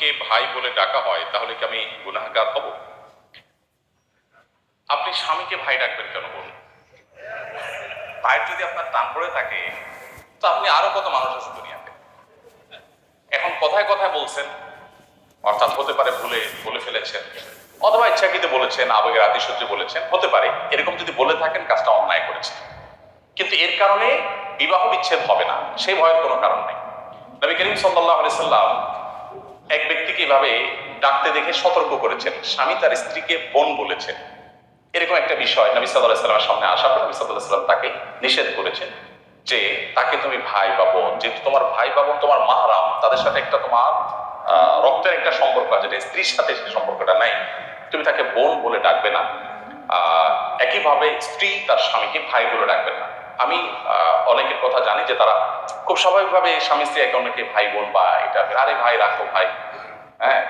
স্ত্রীকে ভাই বলে ডাকা হয়, তাহলে কি আমি গুনাহগার হব? আপনি স্বামীকে ভাই ডাকবেন কেন বলুন? ভাইয়ের যদি আপনার টান পড়ে থাকে, তো আপনি আরও কত মানুষ আছে দুনিয়াতে? এখন কথায় কথায় বলছেন, অর্থাৎ হতে পারে ভুলে, বলে ফেলেছেন, অথবা ইচ্ছাকৃত বলেছেন, আবেগের আতিশয্য বলেছেন, হতে পারে, এরকম যদি বলে থাকেন, কাজটা অন্যায় করেছেন কিন্তু এর কারণে বিবাহ বিচ্ছেদ হবে না সেই ভয়ের কোনো কারণ নেই। নবী করিম সাল্লাহ সাল্লাম এক ব্যক্তিকে এভাবে ডাকতে দেখে সতর্ক করেছেন? স্বামী তার স্ত্রীকে বোন বলেছেন। এরকম একটা বিষয় নবী সাল্লাহ সামনে আসা পর নবী তাকে নিষেধ করেছেন যে তাকে তুমি ভাই বা বোন, যেহেতু তোমার ভাই বা বোন তোমার মাহারাম, তাদের সাথে একটা তোমার রক্তের একটা সম্পর্ক আছে, যেটা স্ত্রীর সাথে সেই সম্পর্কটা নাই। তুমি তাকে বোন বলে ডাকবে না। একইভাবে স্ত্রী তার স্বামীকে ভাই বলে ডাকবেন না। আমি অনেকের কথা জানি যে তারা খুব স্বাভাবিকভাবে স্বামী স্ত্রী একে অন্যকে ভাই, বোন বা এটা আরে ভাই, রাখো ভাই।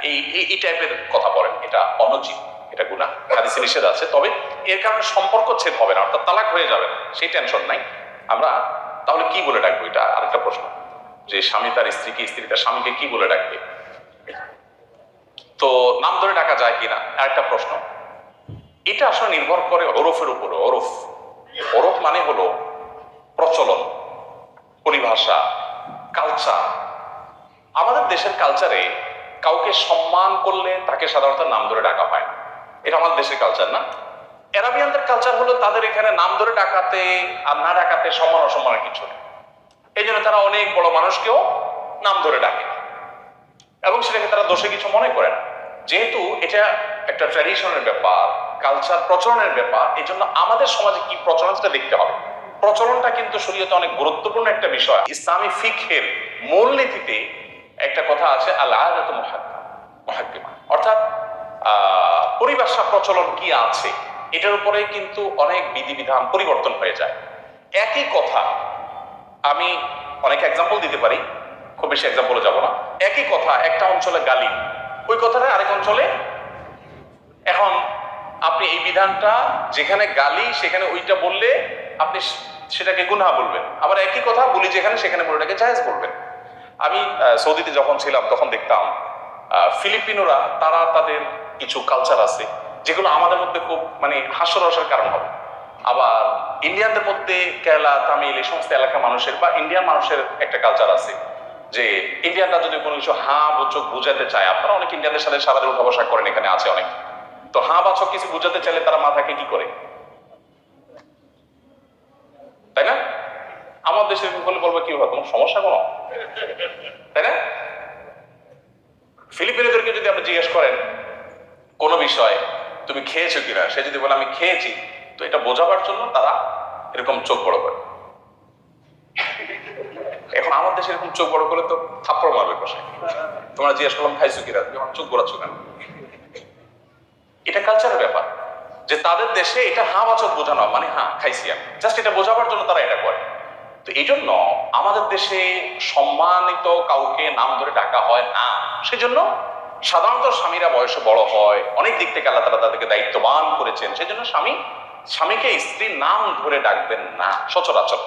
এই এই- টাইপের কথা বলেন। এটা অনুচিত এটা গুণা হাদিসে নিষেধ আছে। তবে এর কারণে সম্পর্ক ছেদ হবে না, অর্থাৎ তালাক হয়ে যাবে সেই টেনশন নাই। আমরা তাহলে কি বলে ডাকবো? এটা আরেকটা প্রশ্ন। যে স্বামী তার স্ত্রীকে স্ত্রী তার স্বামীকে কি বলে ডাকবে? তো নাম ধরে ডাকা যায় কিনা? আরেকটা প্রশ্ন। এটা আসলে নির্ভর করে ওরফের উপরে। ওরফ ওরফ মানে হলো প্রচলন, পরিভাষা কালচার আমাদের দেশের কালচারে কাউকে সম্মান করলে তাকে সাধারণত নাম ধরে ডাকা হয় না। এটা আমাদের দেশের কালচার না? এরাবিয়ানদের কালচার হলো তাদের এখানে নাম ধরে ডাকাতে আর না ডাকাতে সম্মান অসম্মানের কিছু নেই এই জন্য তারা অনেক বড় মানুষকেও নাম ধরে ডাকে। এবং সেটাকে তারা দোষে কিছু মনে করে না। যেহেতু এটা একটা ট্র্যাডিশনের ব্যাপার কালচার প্রচলনের ব্যাপার, এই জন্য আমাদের সমাজে কি প্রচলন সেটা দেখতে হবে। প্রচলনটা কিন্তু শরীয়তে অনেক গুরুত্বপূর্ণ একটা বিষয়। ইসলামী ফিকহের মূলনীতিতে একটা কথা আছে আল্লাহ মহাকিমা অর্থাৎ পরিভাষা প্রচলন কি আছে, এটার উপরে কিন্তু অনেক বিধিবিধান পরিবর্তন হয়ে যায়। একই কথা, আমি অনেক এক্সাম্পল দিতে পারি, খুব বেশি এক্সাম্পলে যাব না। একই কথা, একটা অঞ্চলে গালি, ওই কথাটা আরেক অঞ্চলে, এখন আপনি এই বিধানটা, যেখানে গালি, সেখানে ওইটা বললে, আপনি সেটাকে গুনহা বলবেন। আবার একই কথা, বলি যেখানে, সেখানে বলে এটাকে জায়েজ বলবেন। আমি সৌদিতে যখন ছিলাম, তখন দেখতাম ফিলিপিনোরা, তারা তাদের কিছু কালচার আছে, যেগুলো আমাদের মধ্যে খুব মানে হাস্যরসের কারণ হবে। আবার ইন্ডিয়ানদের মধ্যে কেরালা, তামিল এই সমস্ত এলাকার মানুষের বা ইন্ডিয়ান মানুষের একটা কালচার আছে, যে ইন্ডিয়ানরা যদি কোনো কিছু হাঁ বোচক বুঝাতে চায়, আপনারা অনেক ইন্ডিয়ানদের সাথে সারাদিন উঠা বসা করেন, এখানে আছে অনেক। তো হাঁ বাচক কিছু বুঝাতে চাইলে তারা মাথাকে কি করে তাই না আমার দেশে করলে বলবে কি তোমার সমস্যা কোনো? তাই না? ফিলিপিনোদেরকে যদি আপনি জিজ্ঞেস করেন, কোনো বিষয়, তুমি খেয়েছো কিনা? সে যদি বলে, আমি খেয়েছি। তো এটা বোঝাবার জন্য তারা এরকম চোখ বড় করে। এখন আমার দেশে এরকম চোখ বড় করে তো থাপ্পড় মারবে কষায় তোমরা জিজ্ঞেস করলাম, খাইছো কিনা? তুমি আমার চোখ বড়াচ্ছ কেন? এটা কালচারের ব্যাপার। যে তাদের দেশে এটা হা বাচক বোঝানো মানে হ্যাঁ খাইছি আমি। জাস্ট এটা বোঝাবার জন্য তারা এটা করে। তো এই জন্য আমাদের দেশে সম্মানিত কাউকে নাম ধরে ডাকা হয় না। সেজন্য সাধারণত স্বামীরা বয়সে বড় হয়, অনেক দিক থেকে আল্লাহ তালা তাদেরকে দায়িত্ববান করেছেন। সেজন্য স্বামী, স্বামীকে স্ত্রীর নাম ধরে ডাকবেন না, সচরাচর।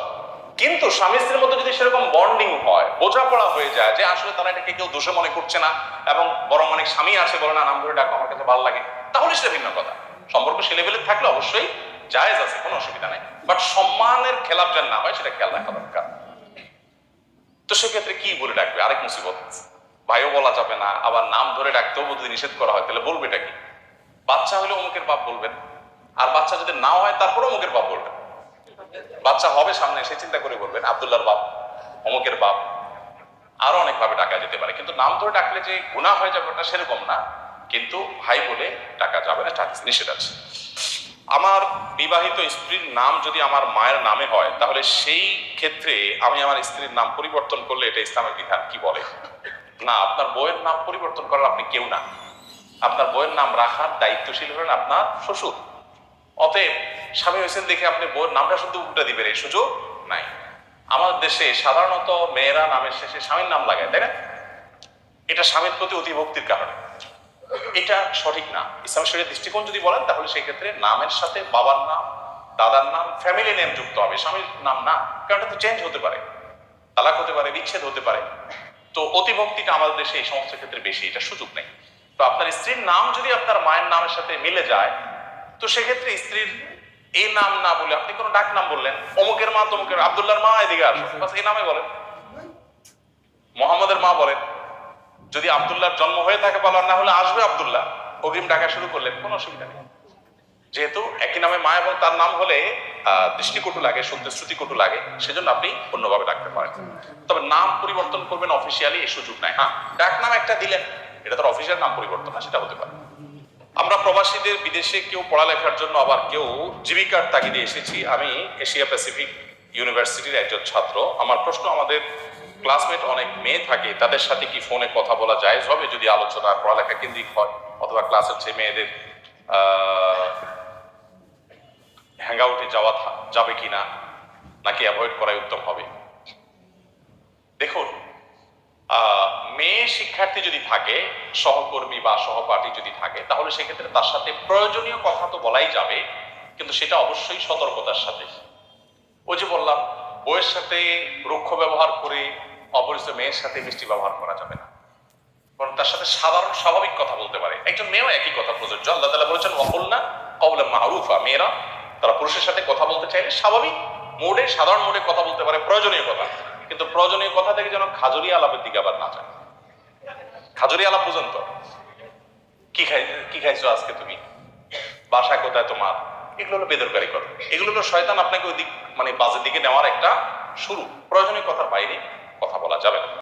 কিন্তু স্বামী স্ত্রীর মধ্যে যদি সেরকম বন্ডিং হয়, বোঝাপড়া হয়ে যায় যে আসলে তারা এটাকে কেউ দোষে মনে করছে না এবং বরং অনেক স্বামী আছে বলে, না, নাম ধরে ডাকা, আমার কাছে ভালো লাগে। তাহলে সেটা ভিন্ন কথা। সম্পর্ক সে লেভেলে থাকলে অবশ্যই জায়েজ আছে, কোনো অসুবিধা নাই। বাট সম্মানের খেলাপ যেন না হয়, সেটা খেয়াল রাখা দরকার। তো সেক্ষেত্রে কি বলে ডাকবে? আরেক মুসিবত। ভাইও বলা যাবে না, আবার নাম ধরে ডাকতেও যদি নিষেধ করা হয়, তাহলে বলবে এটা কি? বাচ্চা হলে অমুকের বাপ বলবেন, আর বাচ্চা যদি না হয় তারপরে অমুকের বাপ বলবেন বাচ্চা হবে সামনে, সে চিন্তা করে বলবেন, আবদুল্লাহর বাপ, অমুকের বাপ। আরও অনেক ভাবে ডাকা যেতে পারে। কিন্তু নাম ধরে ডাকলে যে গুণা হয়ে যাবে, ওটা সেরকম না। কিন্তু ভাই বলে ডাকা যাবে না নিষেধ আছে। আমার বিবাহিত স্ত্রীর নাম যদি আমার মায়ের নামে হয়, তাহলে সেই ক্ষেত্রে আমি আমার স্ত্রীর নাম পরিবর্তন করলে এটা ইসলামের বিধান, কি বলে? না, আপনার বইয়ের নাম পরিবর্তন করার আপনি কেউ না। আপনার বইয়ের নাম রাখার দায়িত্বশীল হলেন আপনার শ্বশুর। অতএব, স্বামী হয়েছেন দেখে আপনি বইয়ের নামটা শুধু উল্টা দিবেন, এই সুযোগ নাই। আমাদের দেশে সাধারণত মেয়েরা নামের শেষে স্বামীর নাম লাগায়, তাই না? এটা স্বামীর প্রতি অতিভক্তির কারণে। এটা সঠিক না। ইসলাম শরীরের দৃষ্টিকোণ যদি বলেন, তাহলে সেই ক্ষেত্রে নামের সাথে বাবার নাম, দাদার নাম ফ্যামিলি নেম যুক্ত হবে। স্বামীর নাম না, কারণ এটা তো চেঞ্জ হতে পারে। তালাক হতে পারে, বিচ্ছেদ হতে পারে। তো অতিভক্তিটা আমাদের দেশে এই সমস্ত ক্ষেত্রে বেশি, এটা সুযোগ নেই। তো আপনার স্ত্রীর নাম যদি আপনার মায়ের নামের সাথে মিলে যায়, তো সেক্ষেত্রে স্ত্রীর এই নাম না বলে আপনি কোনো ডাক নাম বললেন, অমুকের মা, তমুকের আবদুল্লাহর মা এদিকে আসো এই নামে বলেন। মোহাম্মদের মা বলেন। যদি আবদুল্লাহর জন্ম হয়ে থাকে বলার না হলে আসবে আবদুল্লাহ। অগ্রিম ডাকা শুরু করলেন কোনো অসুবিধা নেই। যেহেতু একই নামে মা এবং তার নাম হলে দৃষ্টিকটু লাগে, শুনতে শ্রুতিকটু লাগে, সেজন্য আপনি অন্যভাবে ডাকতে পারেন। তবে নাম পরিবর্তন করবেন অফিসিয়ালি এই সুযোগ নাই। হ্যাঁ ডাক নাম একটা দিলেন, এটা তার অফিসিয়াল নাম পরিবর্তন না, সেটা হতে পারে। আমরা প্রবাসীদের বিদেশে কেউ পড়ালেখার জন্য আবার কেউ জীবিকার তাগিদে এসেছি। আমি এশিয়া প্যাসিফিক ইউনিভার্সিটির একজন ছাত্র। আমার প্রশ্ন আমাদের ক্লাসমেট অনেক মেয়ে থাকে, তাদের সাথে কি ফোনে কথা বলা যায় হবে যদি আলোচনা, পড়ালেখা কেন্দ্রিক হয়? অথবা ক্লাসের যে মেয়েদের হ্যাংআউটে যাওয়া থা- যাবে কিনা? নাকি অ্যাভয়েড করাই উত্তম হবে? দেখুন মেয়ে শিক্ষার্থী যদি থাকে, সহকর্মী বা সহপাঠী যদি থাকে, তাহলে সেক্ষেত্রে তার সাথে প্রয়োজনীয় কথা তো বলাই যাবে, কিন্তু সেটা অবশ্যই সতর্কতার সাথে। ওই যে বললাম, বইয়ের সাথে রুক্ষ ব্যবহার করে অপরিচিত মেয়ের সাথে মিষ্টি ব্যবহার করা যাবে না। বরং তার সাথে সাধারণ স্বাভাবিক কথা বলতে পারে। একজন মেয়েও একই কথা প্রযোজ্য আল্লাহ তালা বলেছেন না কবলে মাহরুফা মেয়েরা, তারা পুরুষের সাথে কথা বলতে চাইলে স্বাভাবিক মোডে, সাধারণ মোডে কথা বলতে পারে প্রয়োজনীয় কথা। কিন্তু প্রয়োজনীয় কথা থেকে যেন খাজুরি আলাপের দিকে আবার না যায়। খাজুরি আলাপ বুঝুন তো। কি খাই, কি খাইছো আজকে তুমি? বাসা কোথায় তোমার? এগুলো হলো বেদরকারি কথা। এগুলো হলো শয়তান আপনাকে ওই দিক মানে বাজের দিকে নেওয়ার একটা শুরু। প্রয়োজনীয় কথার বাইরে। কথা বলা যাবে না।